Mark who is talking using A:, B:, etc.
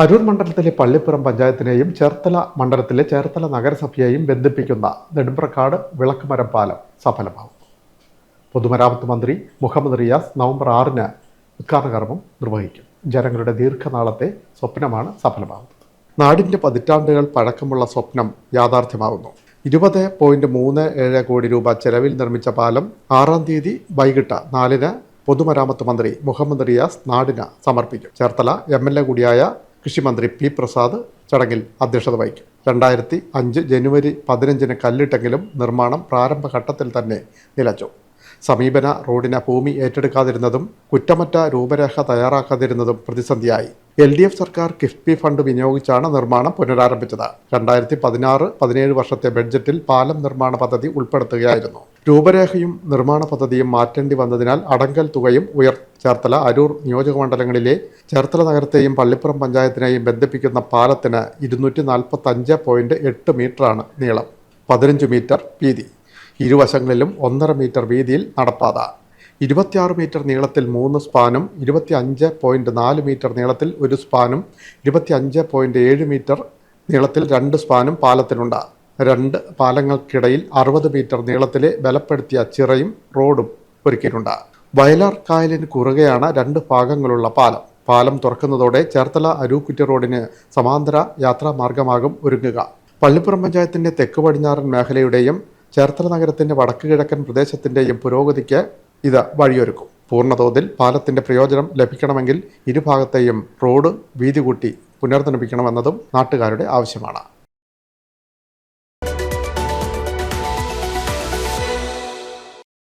A: അരൂർ മണ്ഡലത്തിലെ പള്ളിപ്പുറം പഞ്ചായത്തിനെയും ചേർത്തല മണ്ഡലത്തിലെ ചേർത്തല നഗരസഭയെയും ബന്ധിപ്പിക്കുന്ന നെടുമ്പ്രക്കാട് വിളക്കുമരം പാലം സഫലമാകും. പൊതുമരാമത്ത് മന്ത്രി മുഹമ്മദ് റിയാസ് നവംബർ ആറിന് ഉദ്ഘാടന കർമ്മം നിർവഹിക്കും. ജനങ്ങളുടെ ദീർഘനാളത്തെ സ്വപ്നമാണ് സഫലമാകുന്നത്. നാടിന്റെ പതിറ്റാണ്ടുകൾ പഴക്കമുള്ള സ്വപ്നം യാഥാർത്ഥ്യമാകുന്നു. ഇരുപത് പോയിന്റ് മൂന്ന് ഏഴ് കോടി രൂപ ചെലവിൽ നിർമ്മിച്ച പാലം ആറാം തീയതി വൈകിട്ട് നാലിന് പൊതുമരാമത്ത് മന്ത്രി മുഹമ്മദ് റിയാസ് നാടിന് സമർപ്പിക്കും. ചേർത്തല എം എൽ എ കൂടിയായ കൃഷിമന്ത്രി പി പ്രസാദ് ചടങ്ങിൽ അധ്യക്ഷത വഹിക്കും. രണ്ടായിരത്തി അഞ്ച് ജനുവരി പതിനഞ്ചിന് കല്ലിട്ടെങ്കിലും നിർമ്മാണം പ്രാരംഭഘട്ടത്തിൽ തന്നെ നിലച്ചു. സമീപന റോഡിന് ഭൂമി ഏറ്റെടുക്കാതിരുന്നതും കുറ്റമറ്റ രൂപരേഖ തയ്യാറാക്കാതിരുന്നതും പ്രതിസന്ധിയായി. എൽ ഡി എഫ് സർക്കാർ കിഫ്ബി ഫണ്ട് വിനിയോഗിച്ചാണ് നിർമ്മാണം പുനരാരംഭിച്ചത്. രണ്ടായിരത്തി പതിനാറ് പതിനേഴ് വർഷത്തെ ബഡ്ജറ്റിൽ പാലം നിർമ്മാണ പദ്ധതി ഉൾപ്പെടുത്തുകയായിരുന്നു. രൂപരേഖയും നിർമ്മാണ പദ്ധതിയും മാറ്റേണ്ടി വന്നതിനാൽ അടങ്കൽ തുകയും ഉയർ ചേർത്തല അരൂർ നിയോജകമണ്ഡലങ്ങളിലെ ചേർത്തല നഗരത്തെയും പള്ളിപ്പുറം പഞ്ചായത്തിനെയും ബന്ധിപ്പിക്കുന്ന പാലത്തിന് ഇരുന്നൂറ്റി നാൽപ്പത്തി അഞ്ച് പോയിന്റ് എട്ട് മീറ്ററാണ് നീളം. പതിനഞ്ച് മീറ്റർ വീതി. ഇരുവശങ്ങളിലും ഒന്നര മീറ്റർ വീതിയിൽ നടപ്പാത. ഇരുപത്തിയാറ് മീറ്റർ നീളത്തിൽ മൂന്ന് സ്പാനും ഇരുപത്തി അഞ്ച് പോയിന്റ് നാല് മീറ്റർ നീളത്തിൽ ഒരു സ്പാനും ഇരുപത്തി അഞ്ച് പോയിന്റ് ഏഴ് മീറ്റർ നീളത്തിൽ രണ്ട് സ്പാനും പാലത്തിനുണ്ട്. രണ്ട് പാലങ്ങൾക്കിടയിൽ അറുപത് മീറ്റർ നീളത്തിലെ ബലപ്പെടുത്തിയ ചിറയും റോഡും ഒരുക്കിയിട്ടുണ്ട്. വയലാർ കായലിന് കുറുകെയാണ് രണ്ട് ഭാഗങ്ങളുള്ള പാലം. പാലം തുറക്കുന്നതോടെ ചേർത്തല അരൂക്കുറ്റി റോഡിന് സമാന്തര യാത്രാ മാർഗമാകും ഒരുങ്ങുക. പള്ളിപ്പുറം പഞ്ചായത്തിന്റെ തെക്ക് പടിഞ്ഞാറൻ മേഖലയുടെയും ചേർത്തല നഗരത്തിന്റെ വടക്ക് കിഴക്കൻ പ്രദേശത്തിന്റെയും പുരോഗതിക്ക് ഇത് വഴിയൊരുക്കും. പൂർണതോതിൽ പാലത്തിന്റെ പ്രയോജനം ലഭിക്കണമെങ്കിൽ ഇരുഭാഗത്തെയും റോഡ് വീതി കൂട്ടി പുനർനിർമ്മിക്കണമെന്നതും നാട്ടുകാരുടെ ആവശ്യമാണ്.